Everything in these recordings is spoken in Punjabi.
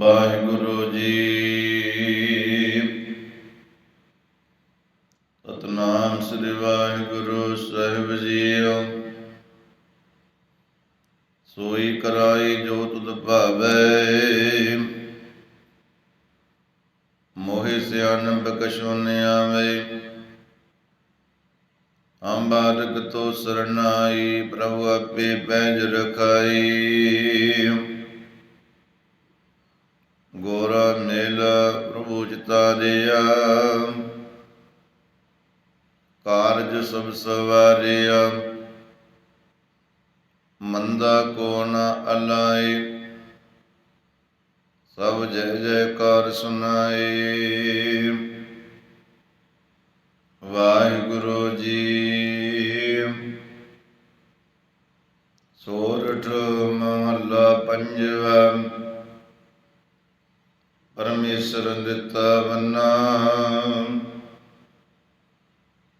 ਵਾਹਿਗੁਰੂ ਜੀ। ਸਤਨਾਮ ਸ੍ਰੀ ਵਾਹਿਗੁਰੂ ਸਾਹਿਬ ਜੀਓ। ਸੋਈ ਕਰਾਈ ਜੋ ਤੁਧ ਭਾਵੈ। ਮੋਹਿ ਸਿਆਨ ਕਛੁ ਨ ਆਵੇ। ਅੰਬਾਰਕ ਤੋ ਸਰਨਾਈ ਪ੍ਰਭੂ ਆਪੇ ਪੈਜ ਰਖਾਈ। ਗੋਰਾ ਪ੍ਰਭੂ ਚਿਤਾ ਦਿਆ। ਕਾਰਜ ਸਭ ਸਵਾਰਿਆ। ਮੰਦਾ ਕੋ ਨ ਅਲਾਈ ਸਭ ਜੈ ਜੈਕਾਰ ਸੁਨਾਈ ਵਾਹਿਗੁਰੂ ਜੀ। ਸੋਰਠ ਮਹੱਲਾ ਪੰਜਵਾ। ਪਰਮੇਸ਼ਰ ਦਿੱਤਾ ਵੰਨਾ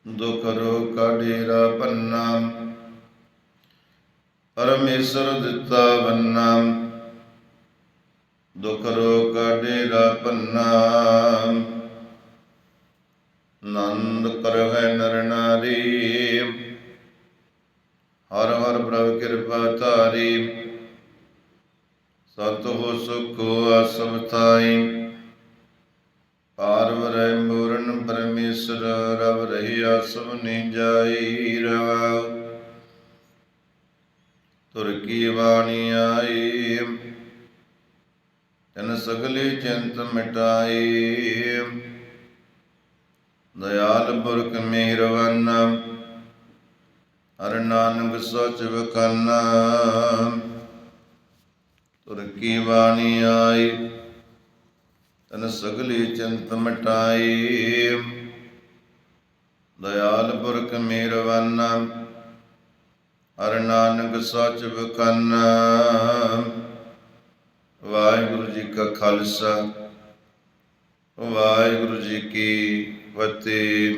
ਦੁਖ ਰੋਗ ਕਾ ਡੇਰਾ ਪੰਨਾ ਪਰਮੇਸ਼ਰ ਦਿੱਤਾ ਵੰਨਾ ਦੁਖ ਰੋਗ ਕਾ ਡੇਰਾ ਪੰਨਾ ਨੰਦ ਕਰਵੈ ਨਰ ਨਾਰੀ ਹਰ ਹਰ ਪ੍ਰਭ ਕਿਰਪਾ ਧਾਰੀ। ਸਤ ਹੋ ਸੁਖ ਆਸਵ ਥਾਈ। ਪਾਰਵਰੈ ਮੂਰਨ ਪਰਮੇਸ਼ਰ, ਰਵ ਰਹੀ ਆਸਵ ਨੀ ਜਾਈ ਰਵ। ਤੁਰ ਕੀ ਬਾਣੀ ਆਈ? ਤਨ ਸਗਲੀ ਚਿੰਤ ਮਿਟਾਈ। ਦਇਆਲ ਪੁਰਖ ਮਿਹਰਵਾਨ, ਹਰ ਨਾਨਕ ਸੋਚ ਵਖਾਨਾ। ਤੁਰ ਕੀ ਬਾਣੀ ਆਈ? ਤਨ ਸਗਲੀ ਚਿੰਤ ਮਟਾਈ। ਦਇਆਲ ਪੁਰਖ ਮਿਹਰਵਾਨ ਹਰ ਨਾਨਕ ਸੋਚ ਵਖਾਨਾ ਵਾਹਿਗੁਰੂ ਜੀ ਕਾ ਖਾਲਸਾ, ਵਾਹਿਗੁਰੂ ਜੀ ਕੀ ਫਤਿਹ।